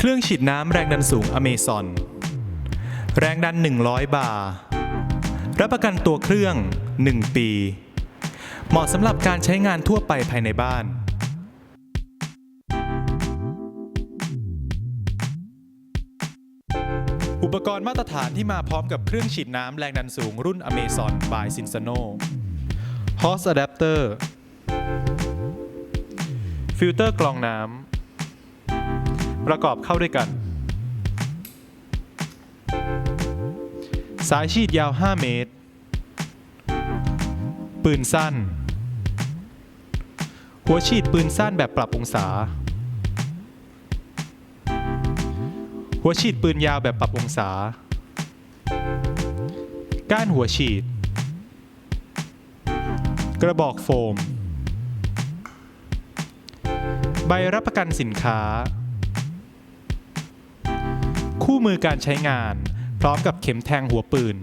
เครื่องฉีดน้ำแรงดันสูงอเมซอนแรงดัน 100 บาร์ รับประกันตัวเครื่อง 1 ปี เหมาะสำหรับการใช้งานทั่วไปภายในบ้าน อุปกรณ์มาตรฐานที่มาพร้อมกับเครื่องฉีดน้ำแรงดันสูงรุ่น Amazon by Cinsano Hose Adapter ฟิลเตอร์กรองน้ำ ประกอบเข้าด้วยกัน สายฉีดยาว 5 เมตร ปืนสั้น หัวฉีดปืนสั้นแบบปรับองศา หัวฉีดปืนยาวแบบปรับองศา ก้านหัวฉีด กระบอกโฟมใบรับประกันสินค้า คู่มือการใช้งาน พร้อมกับเข็มแทงหัวปืน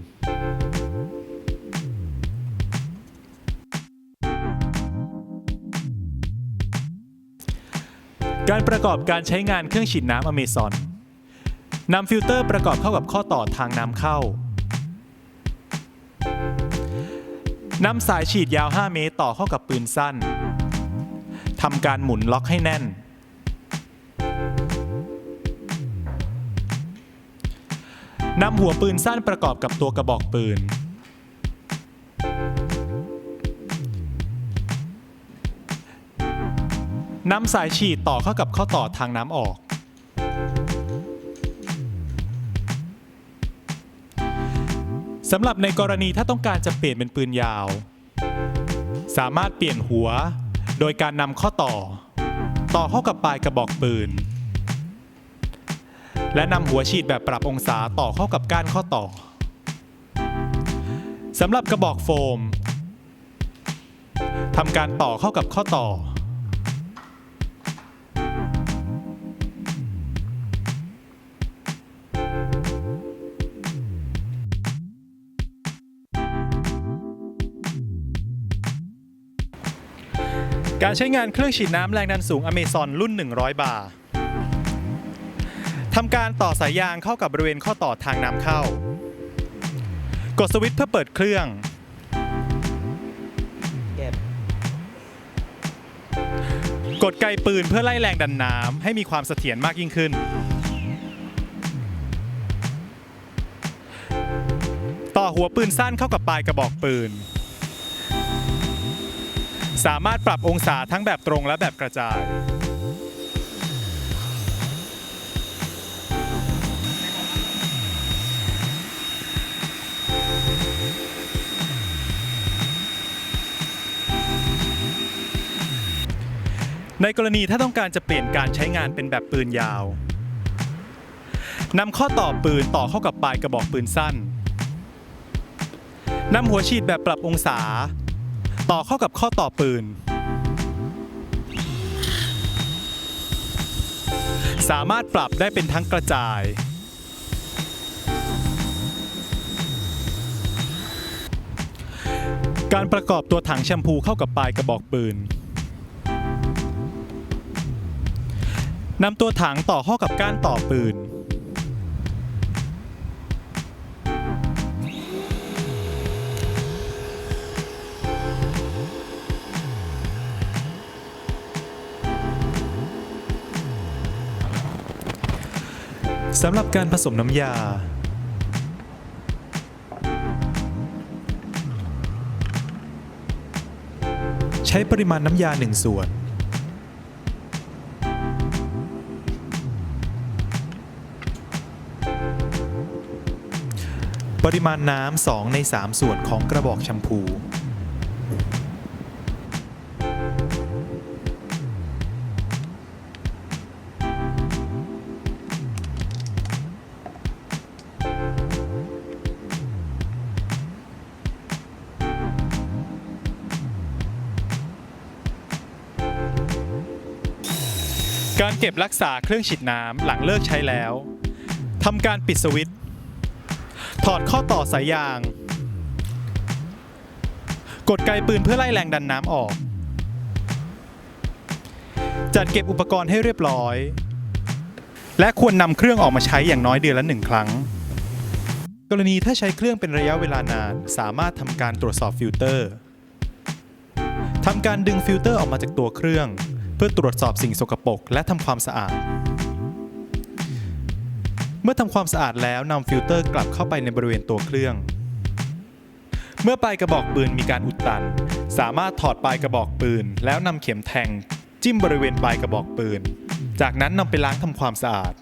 การประกอบการใช้งานเครื่องฉีดน้ำอเมซอนนำฟิลเตอร์ประกอบเข้ากับข้อต่อทางน้ำเข้านำสายฉีดยาว 5 เมตรต่อเข้ากับปืนสั้นทำการหมุนล็อกให้แน่น นำหัวปืนสั้นประกอบกับตัวกระบอกปืน นำสายฉีดต่อเข้ากับข้อต่อทางน้ำออก สำหรับในกรณีถ้าต้องการจะเปลี่ยนเป็นปืนยาว สามารถเปลี่ยนหัว โดยการนำข้อต่อ ต่อเข้ากับปลายกระบอกปืน และนำหัวฉีดแบบปรับองศาต่อเข้ากับก้านข้อต่อสำหรับกระบอกโฟมทำการต่อเข้ากับข้อต่อ การใช้งานเครื่องฉีดน้ำแรงดันสูงอเมซอนรุ่น 100 บาร์ ทำการต่อสายยางเข้ากับบริเวณข้อต่อทางน้ำเข้า กดสวิตช์เพื่อเปิดเครื่อง เก็บกดไกปืนเพื่อไล่แรงดันน้ำให้มีความเสถียรมากยิ่งขึ้น ต่อหัวปืนสั้นเข้ากับปลายกระบอกปืน สามารถปรับองศาทั้งแบบตรงและแบบกระจาย ในกรณีถ้าต้องการจะเปลี่ยนการใช้งานเป็นแบบปืนยาวนำข้อต่อปืนต่อเข้ากับปลายกระบอกปืนสั้นนำหัวฉีดแบบปรับองศา ต่อเข้ากับข้อต่อปืน สามารถปรับได้เป็นทั้งกระจาย การประกอบตัวถังแชมพูเข้ากับปลายกระบอกปืน นำตัวถังต่อเข้ากับก้านต่อปืน สำหรับการผสมน้ำยาใช้ปริมาณน้ำยา1ส่วน ปริมาณน้ำ2ใน 3 ส่วนของกระบอกแชมพู การเก็บรักษาเครื่องฉีดน้ำหลังเลิกใช้แล้วทำการปิดสวิตช์ ถอดข้อต่อสายยาง กดไกปืนเพื่อไล่แรงดันน้ำออก จัดเก็บอุปกรณ์ให้เรียบร้อย และควรนำเครื่องออกมาใช้อย่างน้อยเดือนละหนึ่งครั้ง กรณีถ้าใช้เครื่องเป็นระยะเวลานาน สามารถทำการตรวจสอบฟิลเตอร์ทำการดึงฟิลเตอร์ออกมาจากตัวเครื่อง เพื่อตรวจสอบสิ่งสกปรกและทำความสะอาด เมื่อทำความสะอาดแล้วนำฟิลเตอร์กลับเข้าไปในบริเวณตัวเครื่อง เมื่อปลายกระบอกปืนมีการอุดตัน สามารถถอดปลายกระบอกปืน แล้วนำเข็มแทง จิ้มบริเวณปลายกระบอกปืน จากนั้นนำไปล้างทำความสะอาด